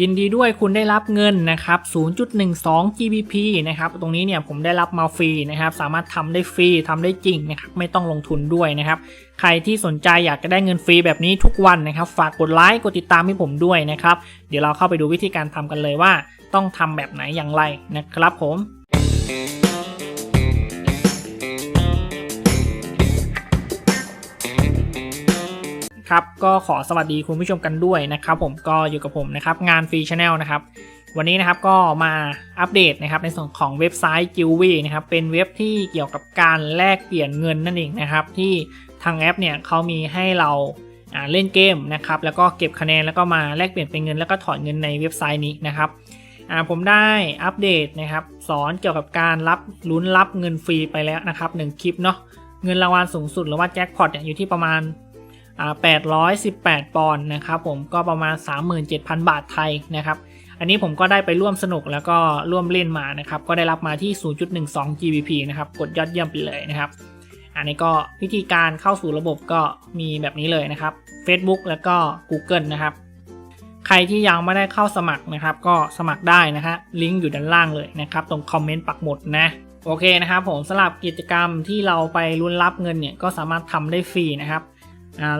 ยินดีด้วยคุณได้รับเงินนะครับ 0.12 GBP นะครับ ตรงนี้เนี่ยผมได้รับมาฟรีนะครับ สามารถทำได้ฟรีทำได้จริงนะครับ ไม่ต้องลงทุนด้วยนะครับ ใครที่สนใจอยากจะได้เงินฟรีแบบนี้ทุกวันนะครับ ฝากกดไลค์ กดติดตามให้ผมด้วยนะครับ เดี๋ยวเราเข้าไปดูวิธีการทำกันเลยว่า ต้องทำแบบไหนอย่างไรนะครับผม ครับก็ขอสวัสดีคุณผู้ชมกันด้วยนะครับผมก็อยู่กับผมนะครับงานฟรีชาแนลนะครับวันนี้นะครับก็มาอัปเดตนะครับในส่วนของเว็บไซต์ j i w y นะครับเป็นเว็บที่เกี่ยวกับการแลกเปลี่ยนเงินนั่นเองนะครับที่ทางแอปเนี่ยเขามีให้เราเล่นเกมนะครับแล้วก็เก็บคะแนนแล้วก็มาแลกเปลี่ยนเป็นเงินแล้วก็ถอนเงินในเว็บไซต์นี้นะครับผมได้อัปเดตนะครับสอนเกี่ยวกับการรับลุ้นรับเงินฟรีไปแล้วนะครับหนึ่งคลิปเนาะเงินรางวัลสูงสุดหรือว่าแจ็คพอตเนี่ยอยู่ที่ประมาณ 818 ปอนด์นะครับผมก็ประมาณ 37,000 บาทไทยนะครับอันนี้ผมก็ได้ไปร่วมสนุกแล้วก็ร่วมเล่นมานะครับก็ได้รับมาที่ 0.12 GBP นะครับกดยอดเยี่ยมไปเลยนะครับ อันนี้ก็วิธีการเข้าสู่ระบบก็มีแบบนี้เลยนะครับ Facebook แล้วก็ Google นะครับ ใครที่ยังไม่ได้เข้าสมัครนะครับ ก็สมัครได้นะฮะลิงก์อยู่ด้านล่างเลยนะครับ ตรงคอมเมนต์ปักหมุดนะโอเคนะครับผมสำหรับกิจกรรมที่เราไปลุ้นรับเงินเนี่ยก็สามารถทำได้ฟรีนะครับ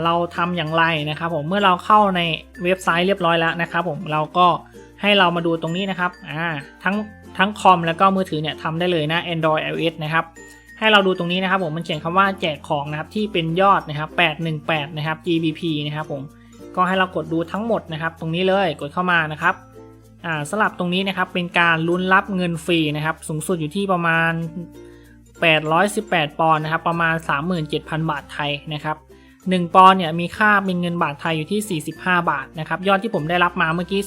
เราทำอย่างไรนะครับผมเมื่อเราเข้าในเว็บไซต์เรียบร้อยแล้วนะครับผมเราก็ให้เรามาดูตรงนี้นะครับอ่าทั้งทั้งคอมแล้วก็มือถือเนี่ยทำได้เลยนะ Android iOS นะครับให้เราดูตรงนี้นะครับผมมันเขียนคำว่าแจกของนะครับที่เป็นยอดนะครับ818นะครับ GBP นะครับผมก็ให้เรากดดูทั้งหมดนะครับ ตรงนี้เลยกดเข้ามานะครับอ่าสลับตรงนี้นะครับเป็นการลุ้นรับเงินฟรีนะครับสูงสุดอยู่ที่ประมาณ 818 ปอนด์นะครับประมาณ 37,000 บาทไทยนะครับ 1 ปอนด์เนี่ยมีค่าเป็นเงินบาทไทยอยู่ที่ 45 บาทนะครับยอดที่ผมได้รับมาเมื่อกี้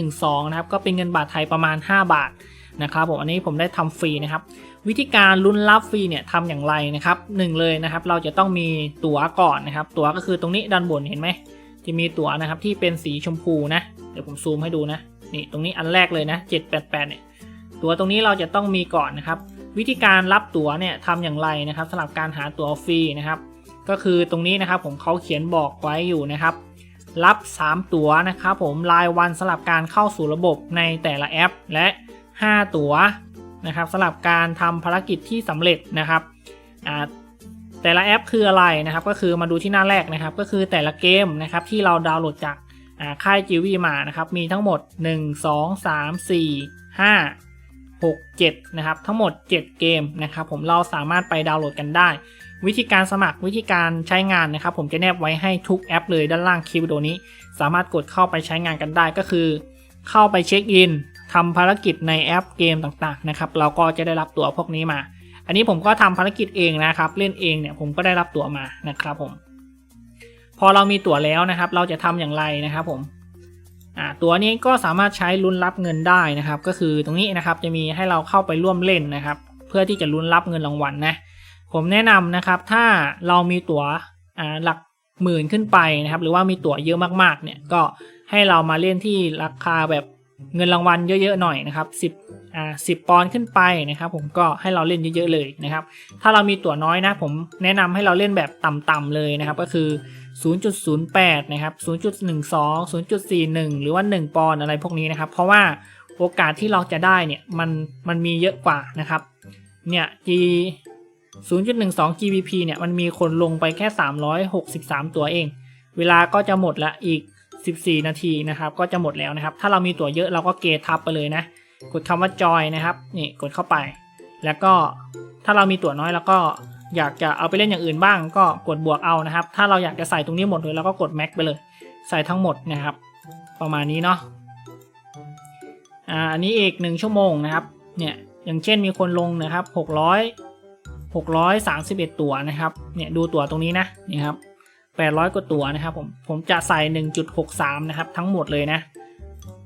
0.12 นะครับก็เป็นเงินบาทไทยประมาณ 5 บาทนะครับผมอันนี้ผมได้ทำฟรีนะครับ วิธีการลุ้นรับฟรีเนี่ยทำอย่างไรนะครับหนึ่งเลยนะครับ เราจะต้องมีตั๋วก่อนนะครับ ตั๋วก็คือตรงนี้ด้านบนเห็นไหมจะมีตั๋วนะครับที่เป็นสีชมพูนะ เดี๋ยวผมซูมให้ดูนะนี่ตรงนี้อันแรกเลยนะ 788 เนี่ย ตั๋วตรงนี้เราจะต้องมีก่อนนะครับ วิธีการรับตั๋วเนี่ยทำอย่างไรนะครับสำหรับการหาตั๋วฟรีนะครับ ก็คือตรงนี้นะครับผมเขาเขียนบอกไว้อยู่นะครับ รับ 3 ตั๋วนะครับผมรายวันสำหรับการเข้าสู่ระบบในแต่ละแอป และ 5 ตั๋วนะครับสำหรับการทำภารกิจที่สำเร็จนะครับแต่ละแอปคืออะไรนะครับก็คือมาดูที่หน้าแรกนะครับ ก็คือแต่ละเกมนะครับที่เราดาวน์โหลดจากค่ายจิวีมานะครับมีทั้งหมด 1 2 3 4 5 6 7นะครับทั้งหมด 7 เกมนะครับผมเราสามารถไปดาวน์โหลดกันได้ วิธีการสมัครวิธีการใช้งานนะครับ ผมจะแนบไว้ให้ทุกแอปเลยด้านล่างคลิปวิดีโอนี้ สามารถกดเข้าไปใช้งานกันได้ก็คือ เข้าไปเช็คอินทำภารกิจในแอปเกมต่างๆนะครับเราก็จะได้รับตั๋วพวกนี้มา อันนี้ผมก็ทำภารกิจเองนะครับ เล่นเองเนี่ยผมก็ได้รับตั๋วมานะครับผม พอเรามีตั๋วแล้วนะครับ เราจะทำอย่างไรนะครับผมอ่าตั๋วนี้ก็สามารถใช้ลุ้นรับเงินได้นะครับ ก็คือตรงนี้นะครับจะมีให้เราเข้าไปร่วมเล่นนะครับ เพื่อที่จะลุ้นรับเงินรางวัลนะ ผมแนะนำนะครับถ้าเรามีตั๋วหลักหมื่นขึ้นไปนะครับ หรือว่ามีตั๋วเยอะมากๆ เนี่ยก็ให้เรามาเล่นที่ราคาแบบเงินรางวัลเยอะๆหน่อยนะครับ10อ่า10 ปอนด์ขึ้นไปนะครับ ผมก็ให้เราเล่นเยอะๆเลยนะครับ ถ้าเรามีตั๋วน้อยนะ ผมแนะนำให้เราเล่นแบบต่ำๆเลยนะครับ ก็คือ 0.08 นะครับ 0.12 0.41 หรือว่า 1 ปอนด์อะไรพวกนี้นะครับ เพราะว่าโอกาสที่เราจะได้เนี่ยมันมันมีเยอะกว่านะครับ เนี่ย G 0.12 GBP เนี่ยมันมีคนลงไปแค่ 363 ตัวเอง เวลาก็จะหมดละอีก 14 นาทีนะครับ ก็จะหมดแล้วนะครับ ถ้าเรามีตั๋วเยอะเราก็เกทับไปเลยนะ กดคำว่าจอยนะครับ นี่กดเข้าไป แล้วก็ถ้าเรามีตั๋วน้อยแล้วก็อยากจะเอาไปเล่นอย่างอื่นบ้าง ก็กดบวกเอานะครับ ถ้าเราอยากจะใส่ตรงนี้หมดเลยเราก็กดแม็กไปเลย ใส่ทั้งหมดนะครับ ประมาณนี้เนาะ อ่า อันนี้อีกหนึ่งชั่วโมงนะครับ เนี่ย อย่างเช่นมีคนลงนะครับ 600 631 ตัวนะครับ เนี่ยดูตัวตรงนี้นะ นี่ครับ 800 กว่าตัวนะครับผม ผมจะใส่ 1.63 นะครับ ทั้งหมดเลยนะ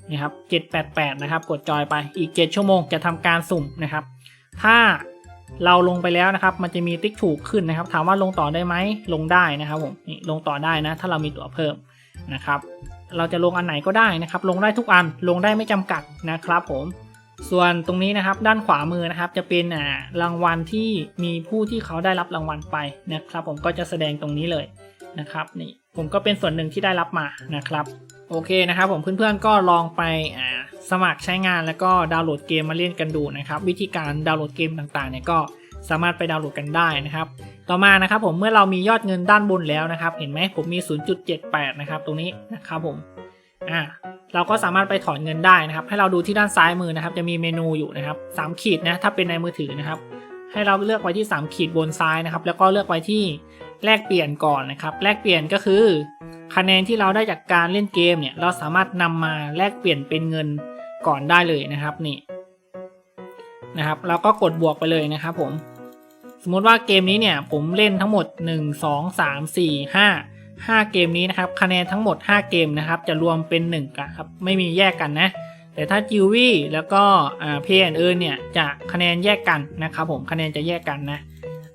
นี่ครับ 788 นะครับ กดจอยไป อีก 7 ชั่วโมงจะทำการสุ่มนะครับ ถ้าเราลงไปแล้วนะครับ มันจะมีติ๊กถูกขึ้นนะครับ ถามว่าลงต่อได้ไหม ลงได้นะครับผม นี่ลงต่อได้นะ ถ้าเรามีตั๋วเพิ่มนะครับ เราจะลงอันไหนก็ได้นะครับ ลงได้ทุกอัน ลงได้ไม่จำกัดนะครับผม ส่วนตรงนี้นะครับด้านขวามือนะครับจะเป็นรางวัลที่มีผู้ที่เขาได้รับรางวัลไปนะครับ ผมก็จะแสดงตรงนี้เลยนะครับนี่ผมก็เป็นส่วนหนึ่งที่ได้รับมานะครับ โอเคนะครับ ผมเพื่อนๆก็ลองไปสมัครใช้งานแล้วก็ดาวน์โหลดเกมมาเล่นกันดูนะครับ วิธีการดาวน์โหลดเกมต่างๆเนี่ยก็สามารถไปดาวน์โหลดกันได้นะครับ ต่อมานะครับผมเมื่อเรามียอดเงินด้านบนแล้วนะครับ เห็นไหมผมมี 0.78 นะครับ ตรงนี้นะครับผมอ่า เราก็สามารถไปถอนเงินได้นะครับ ให้เราดูที่ด้านซ้ายมือนะครับ จะมีเมนูอยู่นะครับ3ขีดนะถ้าเป็นในมือถือนะครับ ให้เราเลือกไว้ที่ 3 ขีดบนซ้ายนะครับ แล้วก็เลือกไว้ที่แลกเปลี่ยนก่อนนะครับ แลกเปลี่ยนก็คือคะแนนที่เราได้จากการเล่นเกมเนี่ยเราสามารถนำมาแลกเปลี่ยนเป็นเงินก่อนได้เลยนะครับนี่นะครับเราก็กดบวกไปเลยนะครับผม สมมติว่าเกมนี้เนี่ยผมเล่นทั้งหมด 1 2 3 4 5 5 เกมนี้นะครับ คะแนนทั้งหมด 5 เกมนะครับ จะรวมเป็น1กันครับ ไม่มีแยกกันนะ แต่ถ้าจิววี่แล้วก็เพย์แอนเอิร์เนี่ยจะคะแนนแยกกันนะครับ ผมคะแนนจะแยกกันนะ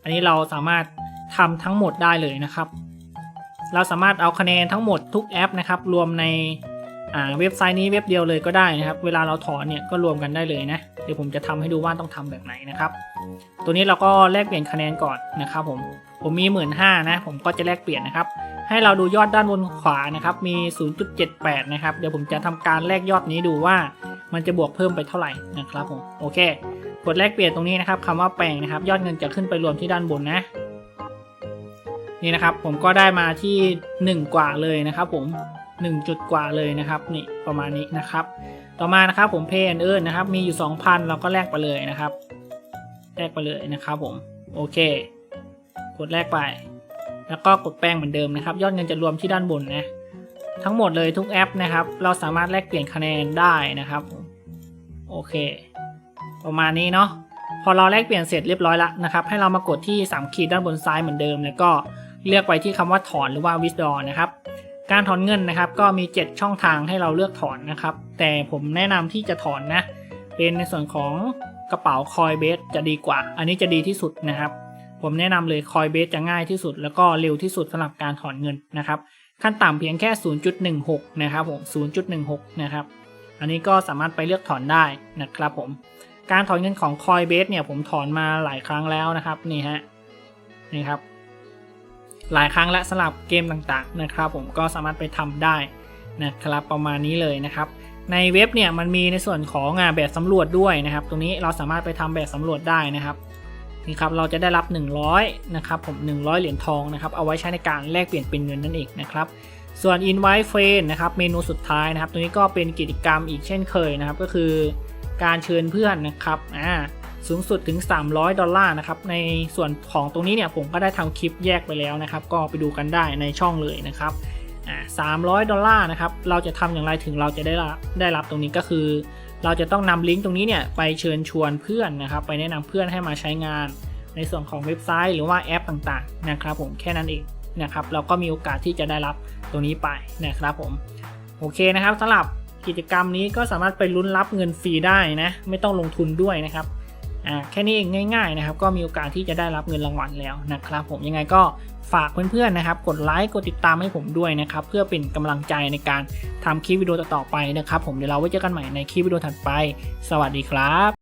อันนี้เราสามารถทำทั้งหมดได้เลยนะครับ เราสามารถเอาคะแนนทั้งหมดทุกแอปนะครับ รวมในเว็บไซต์นี้เว็บเดียวเลยก็ได้นะครับ เวลาเราถอนเนี่ยก็รวมกันได้เลยนะ เดี๋ยวผมจะทำให้ดูว่าต้องทำแบบไหนนะครับ ตัวนี้เราก็แลกเปลี่ยนคะแนนก่อนนะครับ ผม ผมมีหมื่นห้านะ ผมก็จะแลกเปลี่ยนนะครับ ให้เราดูยอดด้านบนขวานะครับมี 0.78 นะครับ เดี๋ยวผมจะทำการแลกยอดนี้ดูว่ามันจะบวกเพิ่มไปเท่าไหร่นะครับผมโอเคกดแลกเปลี่ยนตรงนี้นะครับคำว่าแปลงนะครับ ยอดเงินจะขึ้นไปรวมที่ด้านบนนะ นี่นะครับผมก็ได้มาที่ 1 กว่าเลยนะครับ ผม1จุดกว่าเลยนะครับนี่ประมาณนี้นะครับ ต่อมานะครับผม Pay and Earn นะครับมีอยู่ 2,000 เราก็แลกไปเลยนะครับแลกไปเลยนะครับผมโอเค กดแลกไป แล้วก็กดแป้งเหมือนเดิมนะครับ ยอดเงินจะรวมที่ด้านบนนะทั้งหมดเลยทุกแอปนะครับ เราสามารถแลกเปลี่ยนคะแนนได้นะครับโอเค ประมาณนี้เนาะพอเราแลกเปลี่ยนเสร็จเรียบร้อยแล้วนะครับ ให้เรามากดที่3ขีดด้านบนซ้ายเหมือนเดิม แล้วก็เลือกไปที่คำว่าถอนหรือว่า withdraw นะครับการถอนเงินนะครับ ก็มี 7 ช่องทางให้เราเลือกถอนนะครับ แต่ผมแนะนำที่จะถอนนะเป็นในส่วนของกระเป๋า Coinbase จะดีกว่า อันนี้จะดีที่สุดนะครับ ผมแนะนำเลย Coinbase จะง่ายที่สุด แล้วก็เร็วที่สุดสำหรับการถอนเงินนะครับ ขั้นต่ำเพียงแค่ 0.16 นะครับผม0.16 นะครับ อันนี้ก็สามารถไปเลือกถอนได้นะครับผม การถอนเงินของ Coinbase เนี่ยผมถอนมาหลายครั้งแล้วนะครับนี่ฮะนี่ครับหลายครั้งและสำหรับเกมต่างๆนะครับ ผมก็สามารถไปทำได้นะครับประมาณนี้เลยนะครับ ในเว็บเนี่ยมันมีในส่วนของงานแบบสำรวจด้วยนะครับ ตรงนี้เราสามารถไปทำแบบสำรวจได้นะครับ นี่ครับเราจะได้รับ 100นะครับผม100 เหรียญทองนะครับเอาไว้ใช้ในการแลกเปลี่ยนเป็นเงินนั่นเองนะครับส่วน invite friend นะครับเมนูสุดท้ายนะครับตรงนี้ก็เป็นกิจกรรมอีกเช่นเคยนะครับ ก็คือการเชิญเพื่อนนะครับอ่าสูงสุดถึง 300 ดอลลาร์นะครับ ในส่วนของตรงนี้เนี่ยผมก็ได้ทำคลิปแยกไปแล้วนะครับ ก็ไปดูกันได้ในช่องเลยนะครับอ่า300ดอลลาร์นะครับ เราจะทำอย่างไรถึงเราจะได้รับได้รับตรงนี้ก็คือ เราจะต้องนำลิงก์ตรงนี้เนี่ยไปเชิญชวนเพื่อนนะครับ ไปแนะนำเพื่อนให้มาใช้งาน ในส่วนของเว็บไซต์หรือว่าแอปต่างๆนะครับ ผมแค่นั้นเองนะครับเราก็มีโอกาสที่จะได้รับตรงนี้ไปนะครับผมโอเคนะครับสำหรับกิจกรรมนี้ก็สามารถไปลุ้นรับเงินฟรีได้นะ ไม่ต้องลงทุนด้วยนะครับ อ่าแค่นี้เองง่ายๆนะครับก็มีโอกาสที่จะได้รับเงินรางวัลแล้วนะครับผมยังไงก็ฝากเพื่อนๆนะครับ กดไลค์กดติดตามให้ผมด้วยนะครับเพื่อเป็นกำลังใจในการทำคลิปวิดีโอต่อๆไปนะครับ ผมเดี๋ยวเราไว้เจอกันใหม่ในคลิปวิดีโอถัดไป สวัสดีครับ